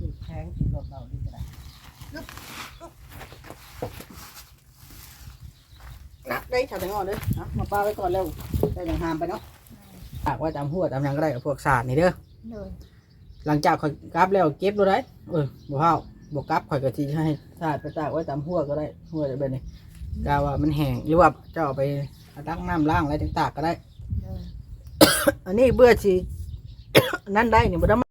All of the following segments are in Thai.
จุดแข็งกินรถเราดีก็ได้นะได้ชาวแตงอ่อนเด้อเอามาป้าไว้ก่อนเร็วได้อย่างหามไปเนาะฝากไว้ตามหัวตามหยังก็ได้กับพวกศาสตร์นี่เด้อ โดยหลังจากข่อยกลับแล้วเก็บดูได้เออบ่เฮาบ่กลับข่อยก็สิให้ศาสตร์ไปตากไว้ตามหัวก็ได้หัวจะเป็นนี่กาว่ามันแห้งหรือว่าเจ้าเอาไปล้างน้ำล้างอะไรต่างๆก็ได้ โดย อันนี้เบื่อสิ นั่นได้นี่บ่ได้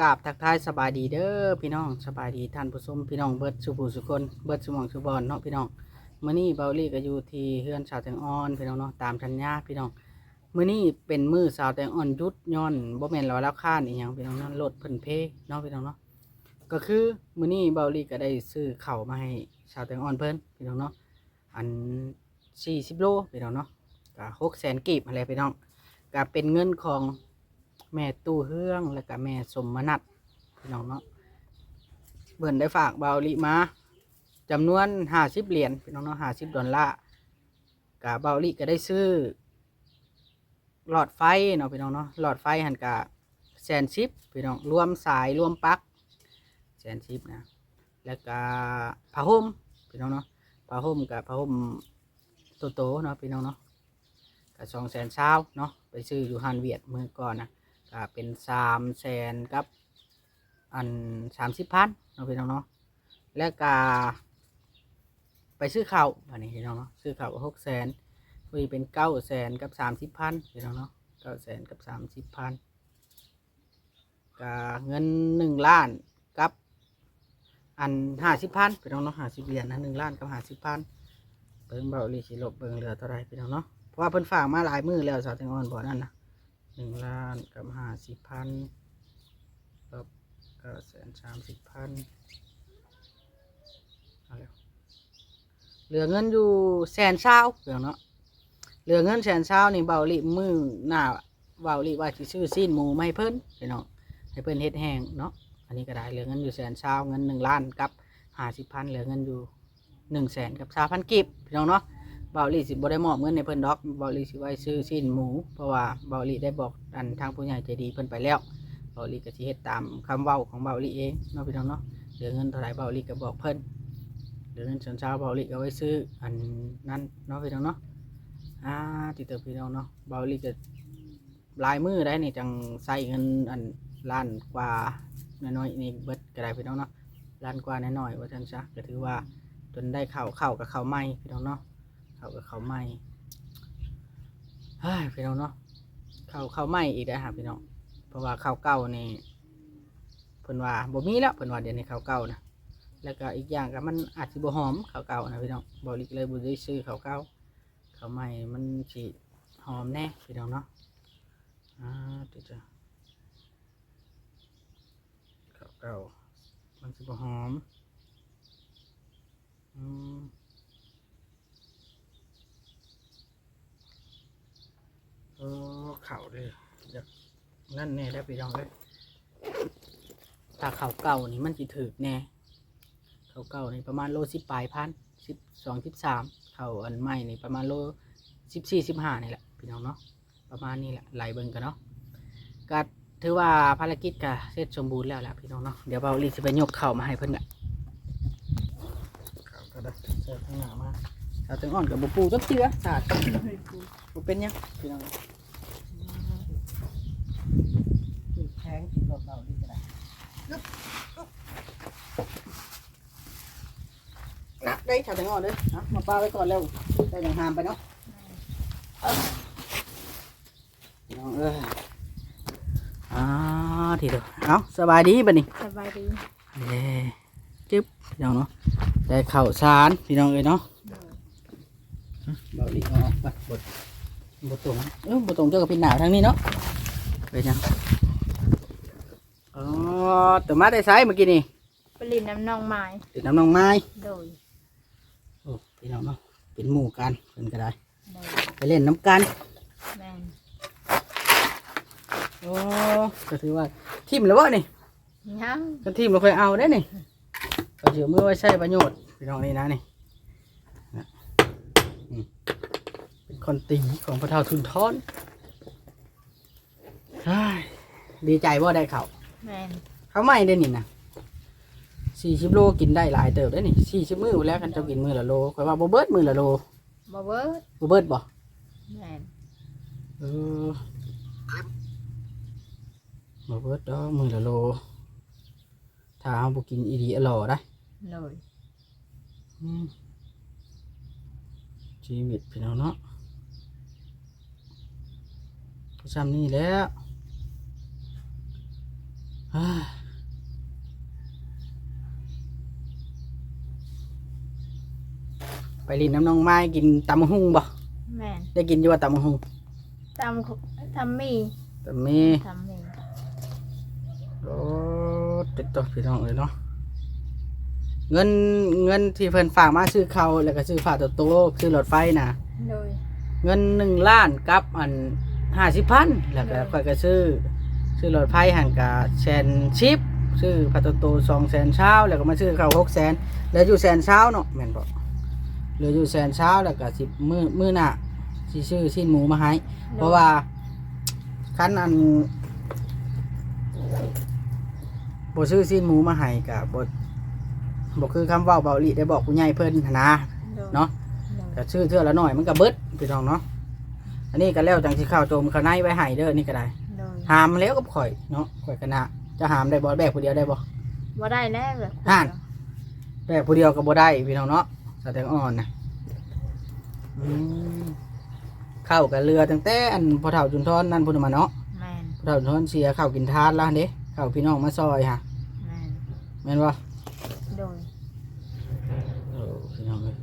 กราบทักทายสบายดีเด้อพี่น้องสบายดีท่านผู้ชมพี่น้องเบิดสุผู้สุคนเบิดสมองสุบอลเนาะพี่น้องมื้อนี้เบาลี่ก็อยู่ที่เฮือนสาวแตงอ่อนพี่น้องเนาะตามชัญญาพี่น้องมื้อนี้เป็นมื้อสาวแตงอ่อนยุดย้อนบ่แม่นร้อยแล้วค่านอีหยังพี่น้องเนาะรถเพิ่นเพเนาะพี่น้องเนาะก็คือมื้อนี้เบาลี่ก็ได้ซื้อเข้ามาให้สาวแตงอ่อนเพิ่นพี่น้องเนาะอัน40โลพี่น้องเนาะก็600,000กีบอะไรพี่น้องก็เป็นเงินของ แม่ตู้เฮืองแล้วก็แม่สมมนัดพี่น้องเนาะเบิ่นได้ฝากเบาลีมาจำนวน50เหรียญพี่น้องเนาะ50ดอลลาร์ก็เบาลีก็ได้ซื้อ หลอดไฟเนาะพี่น้องเนาะหลอดไฟหันกะแสนชิปพี่น้องรวมสายรวมปลั๊กแสนชิปนะแล้วก็ผ้าห่มพี่น้องเนาะผ้าห่มกับผ้าห่มโตโตๆเนาะพี่น้องเนาะกับสองแสนเช้าเนาะไปซื้ออยู่ฮันเวียดเมื่อก่อนนะ ก็เป็นสามแสนกับอันสามสิบพันเนาะพี่น้องเนาะแล้วก็ไปซื้อข้าวอันนี้พี่น้องเนาะซื้อข้าวหกแสนคุยเป็นเก้าแสนกับสามสิบพันพี่น้องเนาะเก้าแสนกับสามสิบพันกับเงินหนึ่งล้านกับอันห้าสิบพันพี่น้องเนาะห้าสิบเหรียญนะหนึ่งล้านกับห้าสิบพันเบิ่งเบาลีสิลบเบิ่งเหลือเท่าไรพี่น้องเนาะเพราะว่าเพิ่นฝากมาหลายมือแล้วสาวแตงอ่อนบ่นั่นนะ หนึ่งล้านกับห้าสิบพันกับเก้าแสนสามสิบพันเอาแล้วเหลือเงินอยู่แสนเศร้าพี่น้องเนาะเหลือเงินแสนเช้านี่เบาหลีมือหน้าเบาหลีว่าสิซื้อซีนหมูมาให้เพิ่นพี่น้องให้เพิ่นเฮ็ดแห้งเนาะอันนี้ก็ได้เหลือเงินอยู่แสนเช้าเงินหนึ่งล้านกับห้าสิบพันเหลือเงินอยู่หนึ่งแสนกับสามพันกีบพี่น้องเนาะ เบาลีสิบ่ได้มอบเงินในเพิ่นดอกเบาลีสิไว้ซื้อซีนหมู เพราะว่าเบาลีได้บอกอันทางผู้ใหญ่ใจดีเพิ่นไปแล้วเบาลีก็สิเฮ็ดตามคำเว้าของเบาลีเองเนาะพี่น้องเนาะเหลือเงินเท่าไหร่เบาลีก็บอกเพิ่นเหลือเงินแสนเช้าเบาลีก็ไว้ซื้ออันนั้นเนาะพี่น้องเนาะอ่าติดต่อพี่น้องเนาะเบาลีก็ลายมือได้นี่จังใส่เงินอันล้านกว่าน้อยๆนี่เบิดก็ได้พี่น้องเนาะล้านกว่าน้อยๆว่าจังซะก็ถือว่าจนได้เข้าวเข้าวกับข้าวไหม้พี่น้องเนาะ เขากับข้าไหม้เฮ้พี่น้องเนาะเข้าวข้าไหม้อีกแล้วครับพี่น้องเพราะว่าเขาเก่านี่เพิ่นว่าบ่มีแล้วเพิ่นว่าเดี๋ยวนี้เขาเก่านะแล้วก็อีกอย่างก็มันอาจสิบ่หอมเขาเก่านะพี่น้องบาลีก็เลยบ่ได้ซื้อเขาเก่าเขาใหม่มันสีหอมแน่พี่น้องเนาะอ่าเดี๋ยวจะข้าเก่ามันจะหอมอืม โอ้ข้าเลยอยากนั่นแน่ได้พี่น้องเลยถ้าข้าเก่านี่มันจะถือแน่ข้าเก่านี่ประมาณโลสิบปลายพันสิบสองสิบสามข้าอันใหม่นี่ประมาณโลสิบสี่สิบห้านี่แหละพี่น้องเนาะประมาณนี้แหละไหลเบิ่งกันเนาะก็ถือว่าภารกิจก็เสร็จสมบูรณ์แล้วแหละพี่น้องเนาะเดี๋ยวเบาลีจะไปยกเข่ามาให้เพิ่อนละข่าก็ได้เสร์ฟข้างหน้ามา สาวถึงอ่อนกับบุปูจักเชือสาดบุเป็นหยังพี่น้องแข็งกินรถเบาลีก็ได้นะได้ชาวถึงอ่อนเลยเอามาป้าไว้ก่อนเร็วได้อย่างหามไปเนาะน้องเอ้ยอ่าทีเดียวเอาสบายดีบัดนี้สบายดีเด้จึ๊บพี่น้องเนาะได้ข้าวสารพี่น้องเอ้ยเนาะโดย เบาดีเอาออกไปบดบดตรงเออบดตรงเจ้ากับพี่หนาวทางนี้เนาะเป็นยังอ๋อตัวมาได้ไซส์เมื่อกี้นี่ปรินน้ำนองไม้ติดน้ำน้องไม้โดยโอ้พี่น้องเนาะเป็นหมู่กันเป็นก็ได้ โดยไปเล่นน้ำกันแมนโอ้ก็ถือว่าทิมแล้ววะนี่ยังก็ทีมเราค่อยเอาได้นี่ก็เชื่อมือไว้ใช้ประโยชน์พี่น้องนี่นะนี่นะอืม เป็นคนตีของพระเท่าทุนทอนเฮ้ยดีใจว่าได้เขาแม่นเขาไม่ได้นี่นะสี่สิบโลกินได้หลายเติบได้นี่สี่สิบมือพู้นแหล้วกันเจะกินมือละโลคอยว่าโบเบิร์ดมือละโลบ่เบิดโบเบิร์ดบ่แม่นเออโบเบิร์ดดอกมือละโลถ้าเอาบุกินอีดีอร่อยได้โดยอืมชีวิตพี่น้องเนาะ ก็ซ้ำนี่แหล้วเฮ้ยไปลินน้ำน้องไม้กินตำบักหุ่งบ่แม่นได้กินอยู่ว่าตำบักหุ่งทำของทำมีแต่มีทำมีโอ้ติดตัวพี่น้องเลยเนาะเงินเงินที่เพิ่นฝากมาซื้อเขาวแล้วก็ซื้อผ้าตัวโตซื้อรถไฟน่ะโดยเงินหนึ่งล้านกับอัน ห้าสิบพันแล้วก็ค่อยก็ซื้อซื้อรถไฟหันกะแสนชิปซื้อพัตโตสองแสนเช้าแล้วก็มาซื้อข้าวหกแสนเหลืออยู่แสนเช้าเนาะแม่นบอกเหลืออยู่แสนเช้าแล้วก็สิบมือมือหน้าสิซื้อชิ้นหมูมาให้เพราะว่าคันอันบ่ซื้อชิ้นหมูมาให้กับ่บ่คือคำเว้าเบาหลีได้บอกผู้ใหญ่เพิ่นหั้นนะโดยเนาะโดยก็ซื้อเทื่อละหน่อยมันก็เบิดพี่น้องเนาะ อันนี้ก็แล้วจังสิข้าวโจมข้าวในไว้ให้เด้อนี่ก็ได้โดยหามแล้วกับข่อยเนาะข่อยก็น่ะจะหามได้บ่แบกผู้เดียวได้บ่ บ่ได้แล้วเลยห่าน แบกผู้เดียวก็บ่ได้พี่น้องเนาะสแตงอ่อนนะอืมข้าวกับเรือตั้งแต่อันพอเฒ่าจุนทอนนั่นพุ่นมาเนาะ แม่นพอเฒ่าจุนทอนเสียข้าวกินทานแล้วเด้ข้าวพี่น้องมาซอยฮะแม่นแม่นบ่โดยเออพี่น้องเอ้ย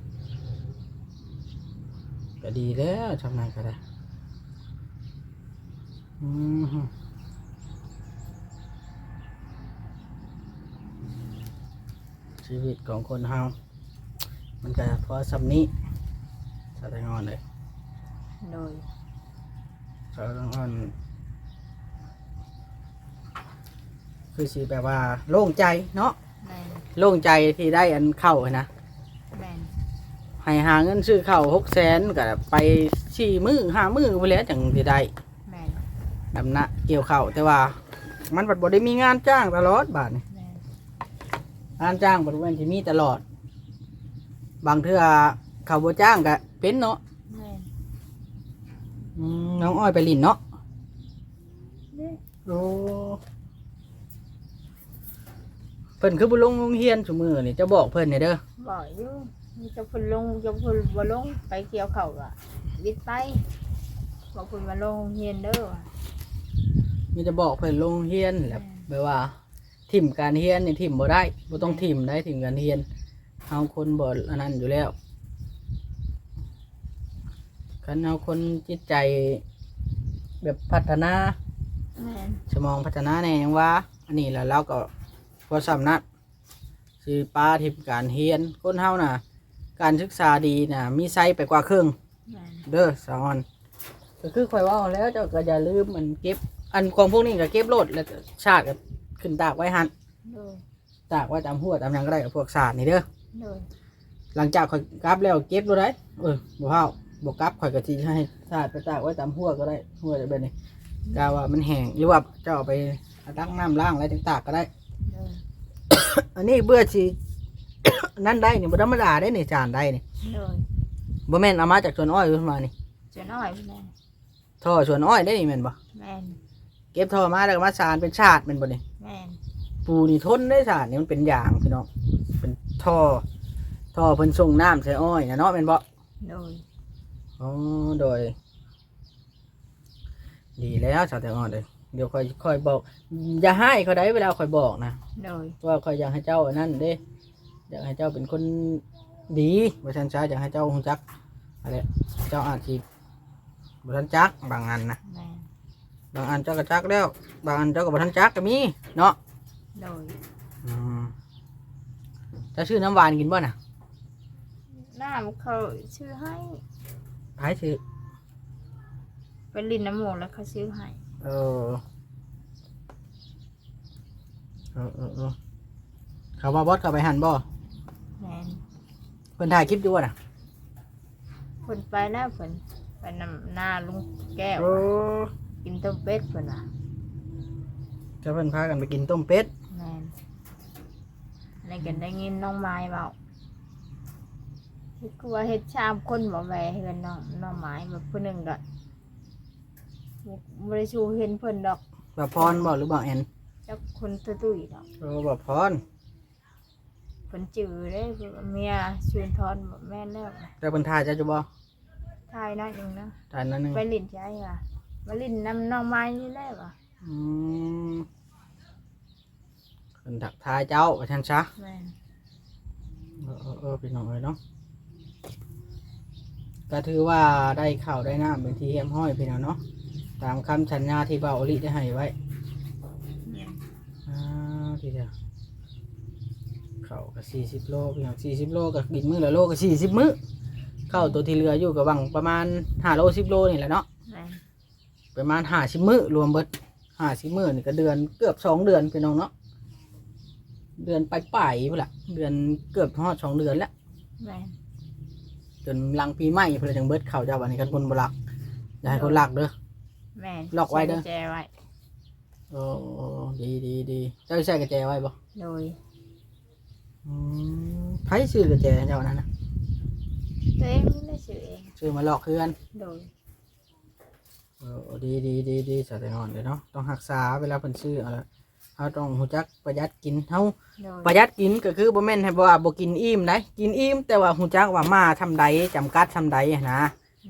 ก็ดีแล้วทำงานก็ได้อืมฮึ ชีวิตของคนเฮา มันก็พอสำนี้สะแตงอ่อนเลยโดยสะแตงอ่อนคือสีแบบว่า โล่งใจเนาะ แม่นโล่งใจที่ได้อันเข้าอะนะ แม่นให้หาเงินซื้อข้าวหกแสนก็ไปสี่มือห้ามือไปแล้วจังสิได้แม่น ดำนะเกี่ยวข้าวแต่ว่า มันบัดบ่ได้มีงานจ้างตลอดบาทนี่แม่นงานจ้างบัดวันที่มีตลอด บางเทื่อเขาบ่จ้างก็เป็นเนาะแม่นอืมน้องอ้อยไปลินเนาะเด้โอ้เพิ่นคือบ่ลงโรงเรียนซุมื้อนี่จะบอกเพิ่นนี่เด้อบ่อยู่มีจะพุ่นลงจะพุ่นบ่ลงไปเกี่ยวเขาก็วิดไปบอกพุ่นมาลงเฮียนเด้อว่ะ มีจะบอกเพิ่นลงโรงเรียนแหละแบบว่าทิมการเรียนนี่ทิมบ่ได้บ่ต้องทิมได้ทิมการเรียนเฮาคนบ่อันนั้นอยู่แล้วคันเฮาคนจิตใจ แบบพัฒนาแม่นสมองพัฒนาแน่ยังว่า อันนี้แหล้วเราก็พอสำนักคือป้าทิมการเรียนคนเฮาน่ะ การศึกษาดีน่ะ มีไซส์ไปกว่าครึ่งแม่น เด้อสอน ก็คือข่อยเว่าแล้วเจ้าก็อย่าลืมมันเก็บ อันของพวกนี้ก็เก็บโลดแล้วก็ชาติก็ขึ้นตากไว้หันโดยตากไว้ตามหัวตามหยังก็ได้กับพวกศาสตร์นี่เด้อโดยหลังจากข่อยกลับแล้วเก็บโลดได้เออบ่เฮาบ่กลับข่อยก็สิให้ชาติไปตากไว้ตามหัวก็ได้หัวจะเป็นนี่กาว่ามันแห้งหรือว่าเจ้าเอาไปตั้งน้ำล้างอะไรต่างๆก็ได้ โดยอันนี้เบื่อสิ นั่นได้นี่บ่ธรรมดาได้นี่จานได้นี่โดยบ่แม่นเอามาจากสวนอ้อยขึ้นมานี่ จะน้อยแม่น ท่อสวนอ้อยได้นี่แม่นบ่แม่นเก็บท่อมาแล้วก็มาสานเป็นชาติแม่นบ่นี่แม่นปูนี่ทนได้สารนี่มันเป็นอย่างพี่น้องเป็นท่อท่อเพิ่นส่งน้ำใส่อ้อยนะเนาะเป็นบ่โดยอ๋อโดย ดีแล้วชาวแตงอ่อนเลยเดี๋ยวค่อยค่อยบอก อย่าให้เขาได้เวลาค่อยบอกนะโดยว่าค่อยอยากให้เจ้าอันนั่นเด้อยากให้เจ้าเป็นคนดีบ่ทันช้าอยากให้เจ้าฮู้จักอะไรเจ้าอาจสิ บ่ทันจักบางอันนะแม่นบางอันเจ้าก็จักแล้ว บางอันเจ้าก็บ่ทันจักก็มีเนาะโดยอืมเจะชื่อน้ำหวานกินบ่น่ะน้ำเขาซื้อให้หายชื่อไปลินน้ำหมูแล้วเขาซื้อให้เออเออเออเออเขามาบอสเขาไปหันบ่พิ่นถ่ายคลิปอยู่บ่น่ะเพิ่นไปแล้วเพิ่น ไปนำหน้าลุงแก้วโอ้กินต้มเป็ดเพิ่นน่ะจะเพิ่นพากันไปกินต้มเป็ดแม่นในกันได้ยินน้องไม้เบาคือว่าเฮ็ดชามคนบ่แหวเฮือนน้องน้องไม้แบบผู้หนึงก็บ่บ่ได้ชูเห็นเพิ่นดอกบ่พรบ่หรือบ่แอนจักคนตุ้ยๆดอกโอ้บ่พรเพิ่นจื้อเด้เพิ่นเมียชวนทอนบ่แม่นแล้วแต่เพิ่นถ่ายจะอยู่บ่ ทายน้อยหนึงนะถ่ายนั่นนึงไปลิ้นใช่ว่ะมาลิ้นน้ำน้องไม้นี่แหละว่ะอืมเพิ่นถักทายเจ้าว่าซั่นซะแม่นเออเออเออพี่น้องเอ้ยเนาะก็ถือว่าได้ข้าวได้น้ำเป็นที่เฮียมห้อยพี่น้องเนาะตามคำสัญญาที่เบาอลิได้ให้ไว้แม่นอ่าทีเดียวข้าวก็สี่สิบโลพี่น้องสี่สิบโลก็กินมื้อละโลก็สี่สิบมื้อ ข้าวตัวที่เหลืออยู่กับวังประมาณห้าโลสิบโลนี่แหละเนาะแม่นประมาณห้าสิบมื้อรวมเบิดห้าสิบมื้อนี่ก็เดือนเกือบสองเดือนพี่น้องเนาะเดือนปลายๆพุ่นละเดือนเกือบทอดสองเดือนแล้วแม่นจนหลังปีใหม่เพื่อจังเบิดข้าวเจ้าวันนี้กันคนบลักอย่าให้คนลักเด้อ แม่นล็อกไว้เด้อ ใส่กุญแจไว้โอ้ดีดีดีเจ้าใส่กระแจไว้บ่โดยอืมไผซื้อกระแจเจ้านั้นนะ ตัวเองไม่ได้ซื้อเองซื้อมาหลอกเพื่อนโดยเออดีดีดีดีสะแต่นอนเลยเนาะต้องรักษาเวลาเพิ่นซื้อเอาละเฮาต้องรู้จักประหยัดกินเฮาโดยประหยัดกินก็คือบ่แม่นให้ว่าบ่กินอิ่มได้กินอิ่มแต่ว่ารู้จักว่ามาทำใดจำกัดทำใดอะนะ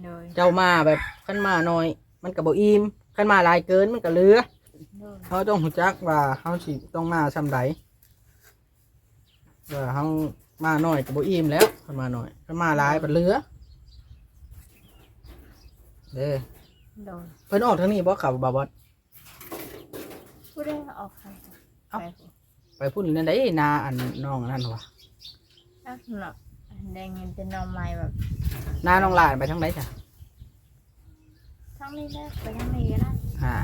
โดยเจ้ามาแบบคันมาน้อย มันก็บ่อิ่มคันมาหลายเกินมันก็เหลือ โดยเขาต้องรู้จักว่าเขาสิต้องมาซำใดว่าเขา มาหน่อยก็บ่อิ่มแล้วคันมาหน่อยคันมาหลายบัดเหลือเด้อโดยเพิ่นออกทางนี้บ่ขับบ่บ่ผู้ได้ออกไปเอ้าไปไปพูดนั่นได้นาอันน้องอันนั่นวะนักหนักได้เงินเป็นน้องไม้แบบนาน้องหลานไปทางไหนจ้ะทั้งนี้ได้ไปทั้งนี้ก็ได้อ่า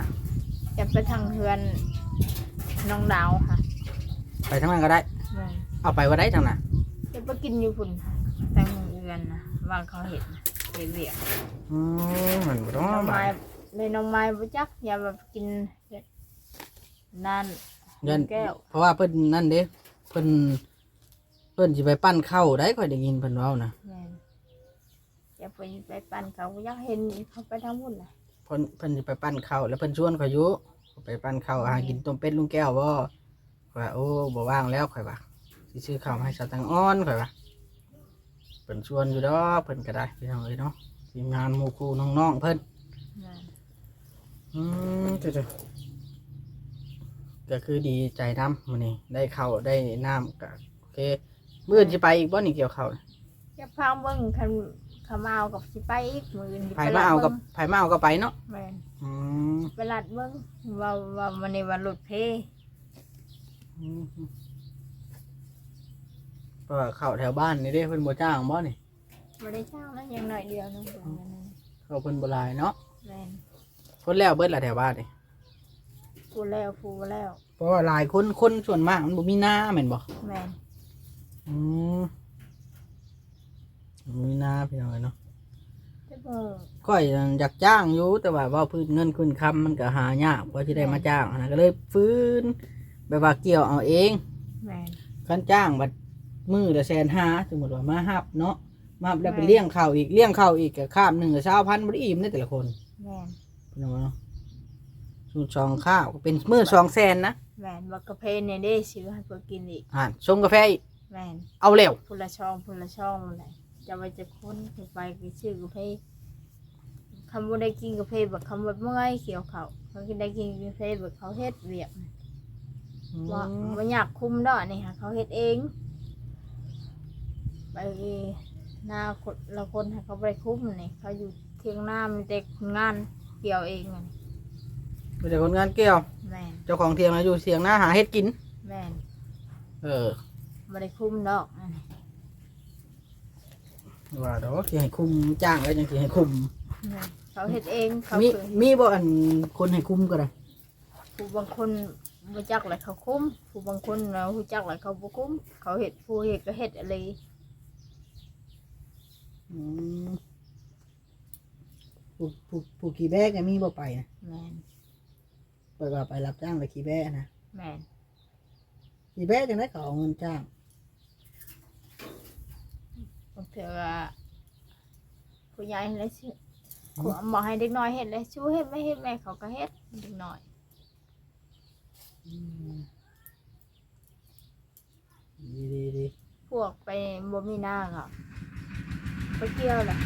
จะไปทางเฮือนน้องดาวค่ะ ไปทางนั้นก็ได้แม่นเอาไปว่าได้ทางน่ะ จะไปกินอยู่พุ่นค่ะทางเฮือนนะวางเขาเห็นนะเห็นเบียกอืมมันบ่ต้องน้องไปไม้ในน้องไม้บ่จักอย่าแบบกินนั่นเดินแก้วเพราะว่าเพิ่นนั่นเด้เพิ่นเพิ่นสิไปปั้นข้าวได้ค่อยได้ยินเพิ่นเว้านะแม่นอย่าไปไปปั่นเขาบ่อยากเห็นเขาไปทางพุ่นน่ะเพิ่นเพิ่นสิไปปั้นข้าวแล้วเพิ่นชวนข่อยอยู่ไปปั้นข้าวหากินต้มเป็ดลุงแก้วบ่ข่อยว่าโอ้บ่ว่างแล้วข่อยว่า สิซื้อข้าวมาให้สาวตังอ้อนข่อยว่าเพิ่นชวนอยู่ดอกเพิ่นก็ได้พี่น้องเอ้ยเนาะทีมงานหมู่คู่น้องๆเพิ่นแม่นอืมเจ้าๆก็คือดีใจน้ำมื้อนี้ได้ข้าวได้น้ำก็โอเคมื้ออนสิไปอีกบ่นี่เกี่ยวข้าวจะพาเบิ่งคันเขามาเอากับสิไปอีกมื้ออื่นสิไผมาเอากับไผมาเอาก็ไปเนาะแม่นอืมไปลัดเบิ่งว่าว่ามันในวันหลุดเพอืม เพราะว่าข้าวแถวบ้านนี่เด้เพิ่นบ่จ้างบ่นี่บ่ได้จ้างนะยังหน่อยเดียวนึงข้าวเพิ่นบ่หลายเนาะแม่นคนแล้วเบิดละแถวบ้านนี่ฟูแล้วฟูแล้วเพราะว่าหลายคนคนส่วนมากมันบ่มีหน้าแม่นบ่แม่นอืมบ่มีหน้าพี่น้องเอ้ยเนาะ แต่บ่ก้อยอยากจ้างอยู่แต่ว่าเว่าพื้นเงินขึ้นคำมันก็หายากกว่าที่ได้มาจ้างนะก็เลยฟื้นแบบว่าเกี่ยวเอาเองแม่นคันจ้างบัด มือละแสนห้าสมมติว่ามาหับเนาะมาหับแล้วไปเลี้ยงข้าวอีกเลี้ยงข้าวอีกก็ข้ามหนึ่งกับเช้าพันบริอิ่มได้แต่ละคนแม่นพี่น้องเนาะสูตรสองข้าวก็เป็นมือสองแสนนะแม่นบักกะเพนเนี่ยได้ซื้อให้เพิ่นกินอีกอ่านชงกาแฟอีกแม่นเอาเร็วพุ่นละช่องพุ่นละช่องเลยจะไปจะค้นไปไปซื้อกะเพคำว่าได้กินกะเพบักคำว่าเมื่อยเขียวเขาเขากินได้กินกะเพบักเขาเฮ็ดเวียกว่าบ่อยากคุมดอกนี่ค่ะเขาเฮ็ดเอง ไปหน้าคนละคนให้เขาไปคุมนี่เขาอยู่เทียงหน้ามีแต่คนงานเกี่ยวเองอะมีแต่คนงานเกี่ยว แม่นเจ้าของเทียงนะอยู่เสียงหน้าหาเฮ็ดกิน แม่นเออบ่ได้คุมดอกอันนี้ว่าดอกสิให้คุมจ้างแล้วยังสิให้คุมแม่นเขาเฮ็ดเองเขามีเคยมีบ่อันคนให้คุมก็ได้ผู้บางคนบ่จักแหละเขาคุมผู้บางคนเรารู้จักแหละเขาบ่คุมเขาเฮ็ดผู้เฮ็ดก็เฮ็ดอะไร อืมผู้ผู้ผู้ขี่แบกก็มีบ่ไปนะแม่นไปว่าไปรับจ้างไปขี่แบกนะแม่นขี่แบกจังได๋ก็เอาเงินจ้างบางเถื่อก็ผู้ใหญ่เฮ็ดเลยชื่อขอบอกให้เด็กน้อยเฮ็ดเลยชูเฮ็ดไม่เฮ็ดแม่เขาก็เฮ็ดเด็กน้อยอืมดีดีดีพวกไปบ่มีหน้าก็ ไปเกี่ยวแหละ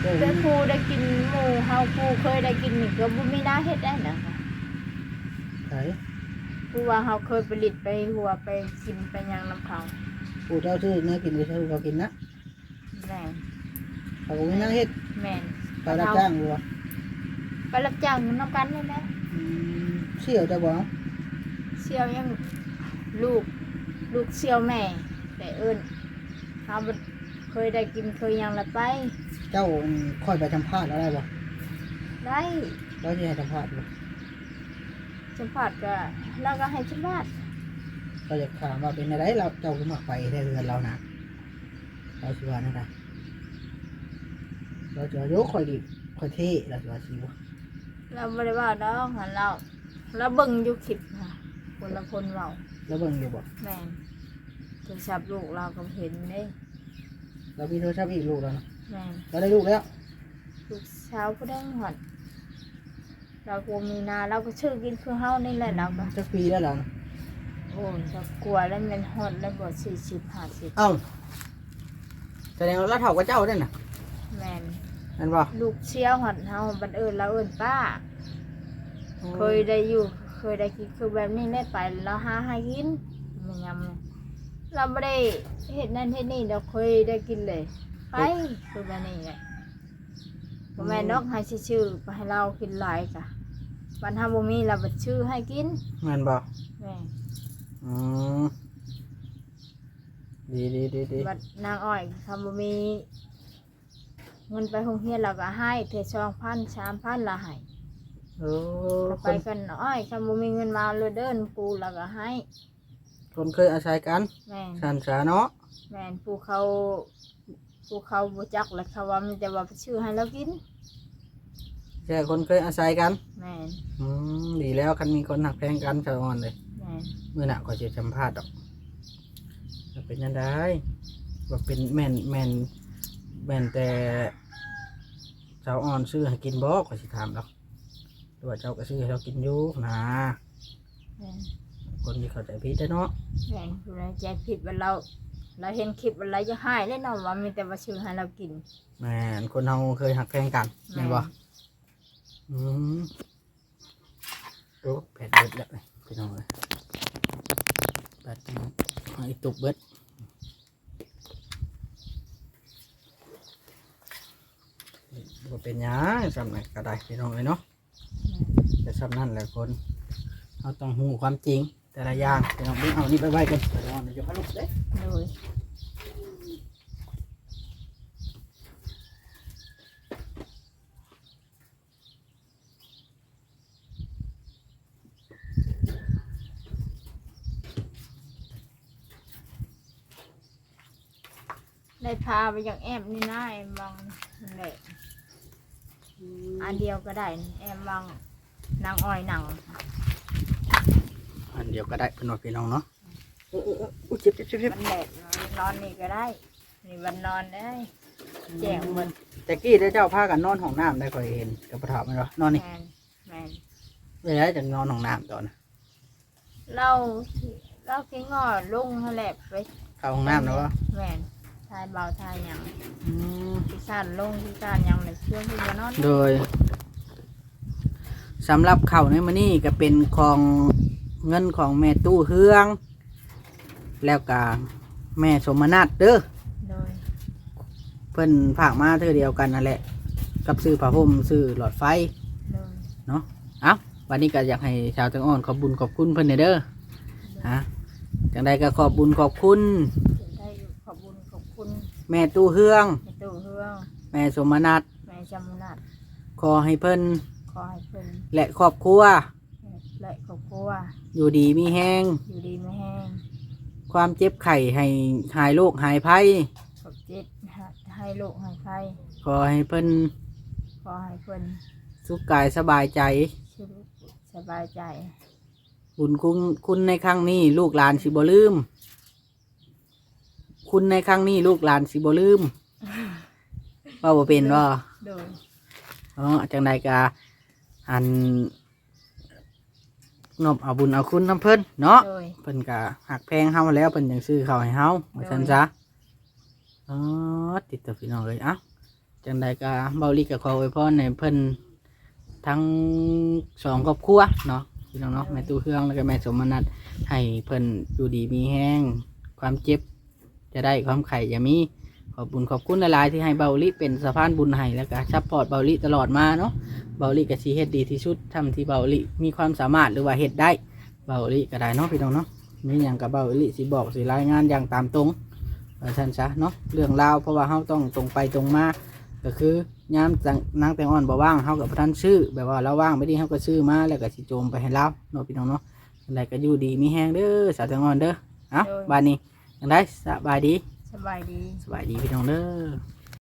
เจ้าแต่ครูได้กินหมูเฮาครูเคยได้กินนี่ก็บ่มีหน้าเฮ็ดได้นะคะไผครูว่าเฮาเคยไปลิดไปหัวไปกินไปหยังนํเขาผู้เจ้าชื่อเนื้อกินหรือชื่อเขากินนะแม่นเขาก็ไม่นั่งเฮ็ดแม่นไปรับจ้างอยู่วะไปรับจ้างนํกันนี่แหละอืมเชี่ยวจะบอกเสี่ยวยังลูก ลูกเสี่ยวแม่ แต่เอิ้นเฮาบ่ เคยได้กินเคยหยังละไป เจ้าค่อยไปทำพาดอะไรบ่ได้แล้วจะให้ทำพาดบ่สัมผัสก็แล้วก็ให้สัมภาษณ์ก็จะถามว่าเป็นอะไรเราเจ้าก็มักไปได้เรือนเรานะเราสิว่านั่นไงเราจะยกค่อยดิค่อยเท่เราสิว่าสิวะเราบ่ได้ว่าดอกหันเราเราเบิ่งอยู่คลิปค่ะคนละคนเว้าแล้วเบิ่งอยู่บ่แม่นโทรศัพท์ลูกเราก็เห็นเด้ เรามีโทรศัพท์อีกลูกแล้วนะแม่นเราได้ลูกแล้วลูกสาวผู้ได้หอดเราก็มีนาเราก็ชื่อกินคือเฮานี่แหละเราก็จักปีแล้วเรานะโอ้ยเรากลัวแล้วมันหอดแล้วบ่สี่สิบห้าสิบเอ้าแสดงว่าเราเท่ากับเจ้าได้น่ะแม่นนั่นบ่ลูกเชี่ยวหอดเฮาบันเอิญเราเอิญป้า เคยได้อยู่ เคยได้กินคือแบบนี้ได้ไปแล้วหาให้กินมันยำ เราไม่ได้เห็ดนั่นเห็ดนี่เราเคยได้กินเลย ไปคือแบบนี้แหละพ่อแม่นอกให้ชื่อๆไปให้เรากินหลายกะวันทำบ่มีเราบัดชื่อให้กินแม่นบ่แม่อืมดีดีดีดีบัดนางอ้อยทำบ่มีเงินไปโรงเรียนเราก็ให้เทสองพันสามพันละให้โอ้ก็คไปนกันอ้อยคำบ่มีเงินมาเลยเดินปูเราก็ให้ คนเคยอาศัยกันแม่นสันสาเนาะแม่นปูเขาปูเขาบ่จักแล้วเขาว่ามันจะว่าชื่อให้เรากินแค่คนเคยอาศัยกันแม่นอืมดีแล้วคันมีคนหักแพงกันสะอ่อนเลยแม่นเมื่อหนักก็จะจำพลาดดอกจะเป็นยังไงว่าเป็นแม่นแม่นแม่นแต่เจ้าอ่อนซื้อให้กินบ่ก็สิถามดอกหรือว่าเจ้าก็ซื้อให้เรากินอยู่นะแม่น คนที่เข้าใจผิดเนาะแม่นผู้ใดใจผิดว่าเรา เราเห็นคลิปว่าเราจะให้แน่นอนว่ามีแต่ว่าชื่อให้เรากิน แม่นคนเราเคยหักแพงกันแม่นบ่อืมโอ้แผดเบิดแล้วเลยพี่น้องเลยแผดไอ้ตุกเบิดบ่เป็นหยังสำนักก็ได้พี่น้องเลยเนาะแต่สำนั่นแหละคนเราต้องหูความจริง แต่ละอย่างพี่น้องเบิ่งเอานี่ไปไว้กันไปนอนเดี๋ยวจะพาลุกเด้โดยได้พาไปอย่างแอมนี่นะแอมบางนั่นแหละอันเดียวก็ได้นี่แอมบางนางอ้อยหนังอั นเดียวก็ได้พี่น้องพี่น้องเนาะเออเออเอออุ้ยเจ็บเจ็บเจ็บเจ็บมันแดดนอนนี่ก็ได้นี่วันนอนได้แจ้งหมันแต่กี้ได้เจ้าพากันนอนห้องน้ำได้ค่อยเห็นกับปะถามันวะนอนนี่แมนแมนเวลาจะนอนห้องน้ำตอนน่ะเราเรากินงอลุงนั่นแหละไปเข้าห้องน้ำนะวะแมนทายเบาทายหยังอืมพิซานลงพิซานหยังในช่วงที่จะนอนโดยสำหรับเข่าวในมันนี่ก็เป็นของ เงินของแม่ตู้เฮือง แล้วก็แม่สมนัตเด้อโดยเพิ่นฝากมาเท่อเดียวกันนั่นแหละ กับซื้อผ้าห่มซื้อหลอดไฟ โดยเอ้าวันนี้ก็อยากให้ชาวจังอ่อนขอบบุญขอบคุณเพิ่นเด้อฮะจังใดก็ขอบบุญขอบคุณถึงได้ขอบคุญขอบคุณแม่ตู้เฮือง ในตู้เฮืองแม่สมนัตแม่จำนัดขอให้เพิ่นขอให้เพิ่นและครอบครัวและครอบครัว อยู่ดีมีแห้ง อยู่ดีไม่แห้งความเจ็บไข้ให้หายโรคหายภัย ขอบจิตหให้ลูกให้ใครขอให้เพิ่นขอให้เพิ่นสุขกายสบายใจ ชีวิตสบายใจ บุญคุณคุณในครั้งนี้ ลูกหลานสิบ่ลืม คุณในครั้งนี้ ลูกหลานสิบ่ลืมว่าบ่เป็นว่าโดย อ๋อจังใดกะอัน นอบเอาบุญเอาคุณน้ำเพิ่นเนาะโดย เพิ่นกะหักแพงเฮาแล้วเพิ่นจังซื้อข้าวให้เฮาว่าซั่นซะอ๋อติดต่อพี่น้องเลยเอะจังใดกะเบาลีก็ขออวยพรให้เพิ่นทั้งสองครอบครัวเนาะพี่น้องเนาะแม่ตู้เครื่องแล้วก็แม่สมนัตให้เพิ่นอยู่ดีมีแห้งความเจ็บ จะได้ความไข่อย่ามี ขอบบุญขอบคุณหลายๆที่ให้เบาลีเป็นสะพานบุญให้แล้วก็ซัพพอร์ตเบาลีตลอดมาเนาะเบาลีก็สิเฮ็ดดีที่สุดทำที่เบาลีมีความสามารถหรือว่าเฮ็ดได้เบาลีก็ได้เนาะพี่น้องเนาะมีอย่างกับเบาอิลิสิบอกสิรายงานอย่างตามตรงว่าท่านซะเนาะเรื่องราวเพราะว่าเฮาต้องตรงไปตรงมาก็คือยามจังนางแตงอ่อนบ่ว่างเฮากับท่านชื่อแบบว่าเราว่างไม่ดีเฮาก็ชื่อมาแล้วก็สิโจมไปให้เราเนาะพี่น้องเนาะอะไรก็อยู่ดีมีแฮงเด้อสาวแตงอ่อนเด้อเอ้าบานนี้จังได้สบายดี สบายดี สบายดีพี่น้องเด้อ